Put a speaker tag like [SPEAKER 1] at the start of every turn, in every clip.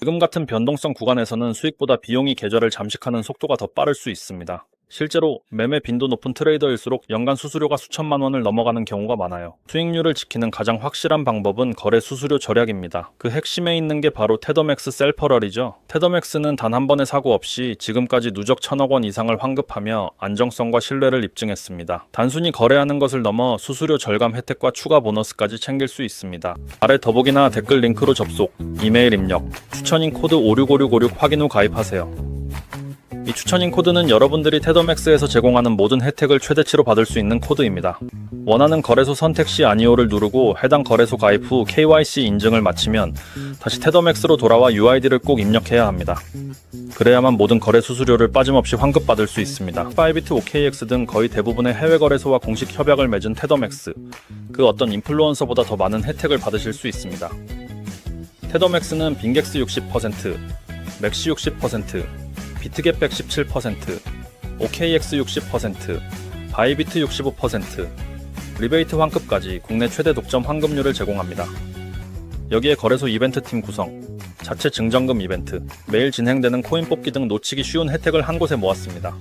[SPEAKER 1] 지금 같은 변동성 구간에서는 수익보다 비용이 계좌를 잠식하는 속도가 더 빠를 수 있습니다. 실제로 매매 빈도 높은 트레이더일수록 연간 수수료가 수천만 원을 넘어가는 경우가 많아요. 수익률을 지키는 가장 확실한 방법은 거래 수수료 절약입니다. 그 핵심에 있는 게 바로 테더맥스 셀퍼럴이죠. 테더맥스는 단 한 번의 사고 없이 지금까지 누적 천억 원 이상을 환급하며 안정성과 신뢰를 입증했습니다. 단순히 거래하는 것을 넘어 수수료 절감 혜택과 추가 보너스까지 챙길 수 있습니다. 아래 더보기나 댓글 링크로 접속, 이메일 입력, 추천인 코드 565656 확인 후 가입하세요. 이 추천인 코드는 여러분들이 테더맥스에서 제공하는 모든 혜택을 최대치로 받을 수 있는 코드입니다. 원하는 거래소 선택 시 아니오를 누르고 해당 거래소 가입 후 KYC 인증을 마치면 다시 테더맥스로 돌아와 UID를 꼭 입력해야 합니다. 그래야만 모든 거래 수수료를 빠짐없이 환급받을 수 있습니다. 파이비트 OKX 등 거의 대부분의 해외 거래소와 공식 협약을 맺은 테더맥스, 그 어떤 인플루언서보다 더 많은 혜택을 받으실 수 있습니다. 테더맥스는 빈객스 60%, 맥시 60%, 비트겟백 17%, OKX 60%, 바이비트 65%, 리베이트 환급까지 국내 최대 독점 환급률을 제공합니다. 여기에 거래소 이벤트 팀 구성, 자체 증정금 이벤트, 매일 진행되는 코인 뽑기 등 놓치기 쉬운 혜택을 한 곳에 모았습니다.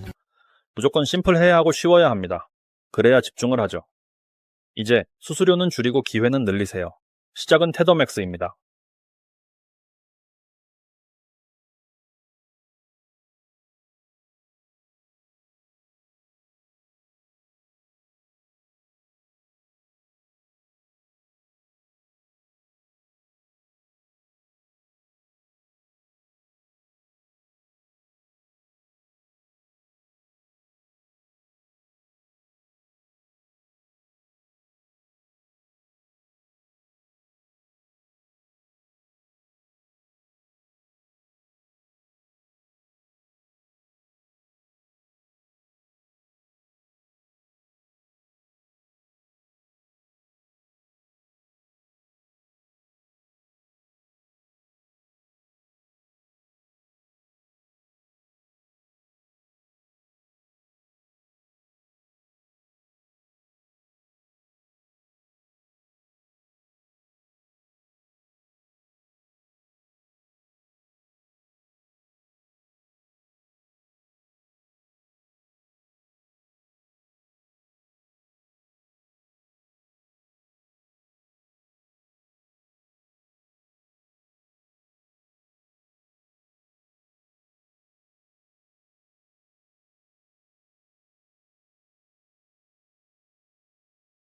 [SPEAKER 1] 무조건 심플해야 하고 쉬워야 합니다. 그래야 집중을 하죠. 이제 수수료는 줄이고 기회는 늘리세요. 시작은 테더맥스입니다.